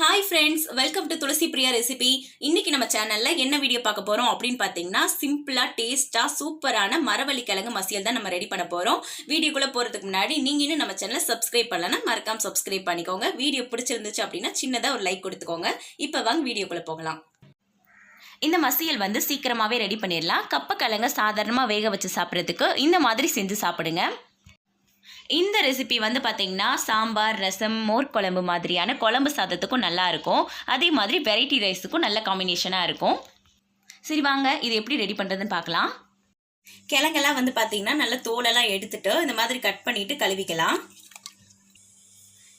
Hi friends welcome to Tulasi Priya recipe இன்னைக்கு நம்ம சேனல்ல என்ன வீடியோ பார்க்க போறோம் அப்படின்னு பார்த்தீங்கன்னா சிம்பிளா டேஸ்டா சூப்பரான மரவள்ளி கிழங்கு மசியல் தான் நம்ம ரெடி பண்ண போறோம். வீடியோக்குள்ள போறதுக்கு முன்னாடி நீங்க இன்னும் நம்ம சேனலை சப்ஸ்கிரைப் பண்ணலன்னா மறக்காம சப்ஸ்கிரைப் பண்ணிக்கோங்க. வீடியோ பிடிச்சிருந்துச்சு அப்படின்னா சின்னதா ஒரு லைக் கொடுத்துக்கோங்க. இப்போ வாங்க வீடியோக்குள்ள போகலாம். இந்த மசியல் வந்து சீக்கிரமாவே ரெடி பண்ணிடலாம். கப்பக்கிழங்க சாதாரணமாக வேக வச்சு சாப்பிட்றதுக்கு இந்த மாதிரி செஞ்சு சாப்பிடுங்க. இந்த ரெசிபி வந்து பார்த்திங்கன்னா சாம்பார் ரசம் மோர் குழம்பு மாதிரியான குழம்பு சாதத்துக்கும் நல்லாயிருக்கும் அதே மாதிரி வெரைட்டி ரைஸுக்கும் நல்ல காம்பினேஷனாக இருக்கும். சரி வாங்க. இது எப்படி ரெடி பண்ணுறதுன்னு பார்க்கலாம் கிழங்கெல்லாம் வந்து பார்த்திங்கன்னா நல்ல தோலெல்லாம் எடுத்துட்டு இந்த மாதிரி கட் பண்ணிவிட்டு கழுவிக்கலாம்.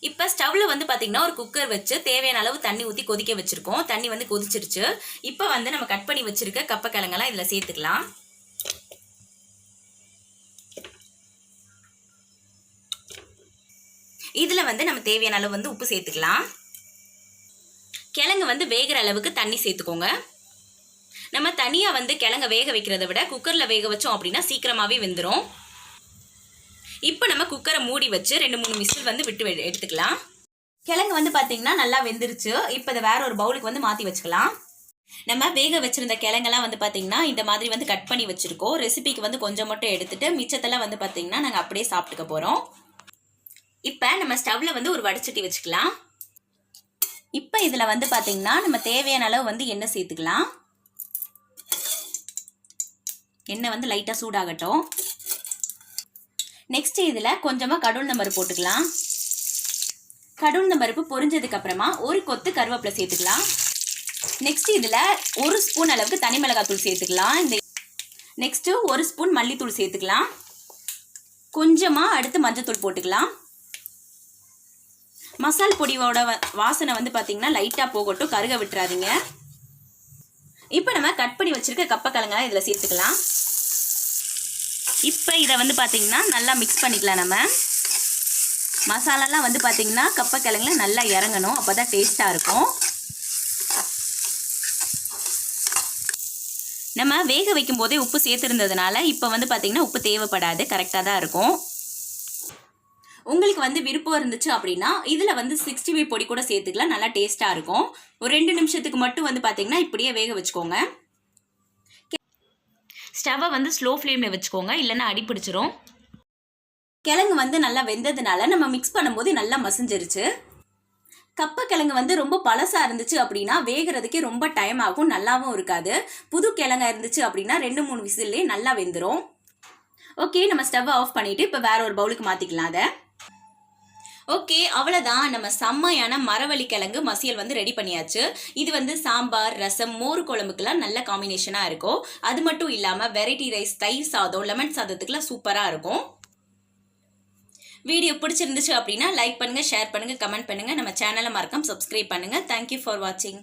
இப்போ ஸ்டவ்வில் வந்து பார்த்திங்கன்னா ஒரு குக்கர் வச்சு தேவையான அளவு தண்ணி ஊற்றி கொதிக்க வச்சுருக்கோம். தண்ணி வந்து கொதிச்சிருச்சு. இப்போ வந்து நம்ம கட் பண்ணி வச்சுருக்க கப்பக்கிழங்கெல்லாம் இதில் சேர்த்துக்கலாம். இதில் வந்து நம்ம தேவையான அளவு வந்து உப்பு சேர்த்துக்கலாம். கிழங்கு வந்து வேகிற அளவுக்கு தண்ணி சேர்த்துக்கோங்க. நம்ம தனியாக வந்து கிழங்க வேக வைக்கிறத விட குக்கரில் வேக வச்சோம் அப்படின்னா சீக்கிரமாகவே வெந்துடும் இப்போ நம்ம குக்கரை மூடி வச்சு ரெண்டு மூணு விசில் வந்து விட்டு எடுத்துக்கலாம். கிழங்கு வந்து பார்த்தீங்கன்னா நல்லா வெந்துருச்சு. இப்போ இதை வேற ஒரு பவுலுக்கு வந்து மாற்றி வச்சுக்கலாம். நம்ம வேக வச்சுருந்த கிழங்கெல்லாம் வந்து பார்த்திங்கன்னா இந்த மாதிரி வந்து கட் பண்ணி வச்சுருக்கோம். ரெசிபிக்கு வந்து கொஞ்சம் மட்டும் எடுத்துகிட்டு மிச்சத்தெல்லாம் வந்து பார்த்திங்கன்னா நாங்கள் அப்படியே சாப்பிட்டுக்க போகிறோம் இப்போ நம்ம ஸ்டவ்வில் வந்து ஒரு வடைச்சட்டி வச்சுக்கலாம். இப்போ இதில் வந்து பார்த்தீங்கன்னா நம்ம தேவையான அளவு வந்து எண்ணெய் சேர்த்துக்கலாம். எண்ணெய் வந்து லைட்டாக சூடாகட்டும். நெக்ஸ்ட் இதில் கொஞ்சமாக கடவுள் நம்பர் போட்டுக்கலாம். கடவுள் நம்பருப்பு பொரிஞ்சதுக்கப்புறமா ஒரு கொத்து கருவேப்பிலை சேர்த்துக்கலாம். நெக்ஸ்ட் இதில் ஒரு ஸ்பூன் அளவுக்கு தனி மிளகாத்தூள் சேர்த்துக்கலாம். இந்த நெக்ஸ்ட்டு ஒரு ஸ்பூன் மல்லித்தூள் சேர்த்துக்கலாம். கொஞ்சமாக அடுத்து மஞ்சத்தூள் போட்டுக்கலாம். மசால் பொடியோட வாசனை வந்து பார்த்தீங்கன்னா லைட்டாக போகட்டும் கருக விட்டுறாதீங்க. இப்போ நம்ம கட் பண்ணி வச்சுருக்க கப்பக்கிழங்கெல்லாம் இதில் சேர்த்துக்கலாம். இப்போ இதை வந்து பார்த்தீங்கன்னா நல்லா மிக்ஸ் பண்ணிக்கலாம் நம்ம. மசாலாலாம் வந்து பார்த்தீங்கன்னா கப்பக்கிழங்குல நல்லா இறங்கணும் அப்போ தான் டேஸ்ட்டாக இருக்கும். நம்ம வேக வைக்கும் போதே உப்பு சேர்த்துருந்ததுனால இப்போ வந்து பார்த்தீங்கன்னா உப்பு தேவைப்படாது கரெக்டாக தான் இருக்கும். உங்களுக்கு வந்து விருப்பம் இருந்துச்சு அப்படின்னா இதில் வந்து சிக்ஸ்டி ஃபைவ் பொடி கூட சேர்த்துக்கலாம். நல்லா டேஸ்ட்டாக இருக்கும். ஒரு ரெண்டு நிமிஷத்துக்கு மட்டும் வந்து பார்த்தீங்கன்னா இப்படியே வேக வச்சுக்கோங்க. ஸ்டவ்வை வந்து ஸ்லோ ஃப்ளேமில் வச்சுக்கோங்க. இல்லைன்னா அடி பிடிச்சிரும். கிழங்கு வந்து நல்லா வெந்ததுனால நம்ம மிக்ஸ் பண்ணும்போது நல்லா மசிஞ்சிருச்சு. கப்பக்கிழங்கு வந்து ரொம்ப பழசாக இருந்துச்சு அப்படின்னா வேகிறதுக்கே ரொம்ப டைம் ஆகும். நல்லாவும் இருக்காது. புது கிழங்கா இருந்துச்சு அப்படின்னா ரெண்டு மூணு விசில்லே நல்லா வெந்துடும் ஓகே நம்ம ஸ்டவ்வை ஆஃப் பண்ணிவிட்டு இப்போ வேற ஒரு பவுலுக்கு மாற்றிக்கலாம் அதை. ஓகே அவ்வளோதான் நம்ம செம்மையான மரவள்ளிக்கிழங்கு மசியல் வந்து ரெடி பண்ணியாச்சு. இது வந்து சாம்பார் ரசம் மோர் குழம்புக்கெல்லாம் நல்ல காம்பினேஷனாக இருக்கும். அது மட்டும் இல்லாமல் வெரைட்டி ரைஸ் தயிர் சாதம் லெமன் சாதத்துக்குலாம் சூப்பராக இருக்கும். வீடியோ பிடிச்சிருந்துச்சு அப்படின்னா லைக் பண்ணுங்கள் ஷேர் பண்ணுங்கள் கமெண்ட் பண்ணுங்கள் நம்ம சேனலை மறக்காம சப்ஸ்கிரைப் பண்ணுங்கள் தேங்க்யூ ஃபார் வாட்சிங்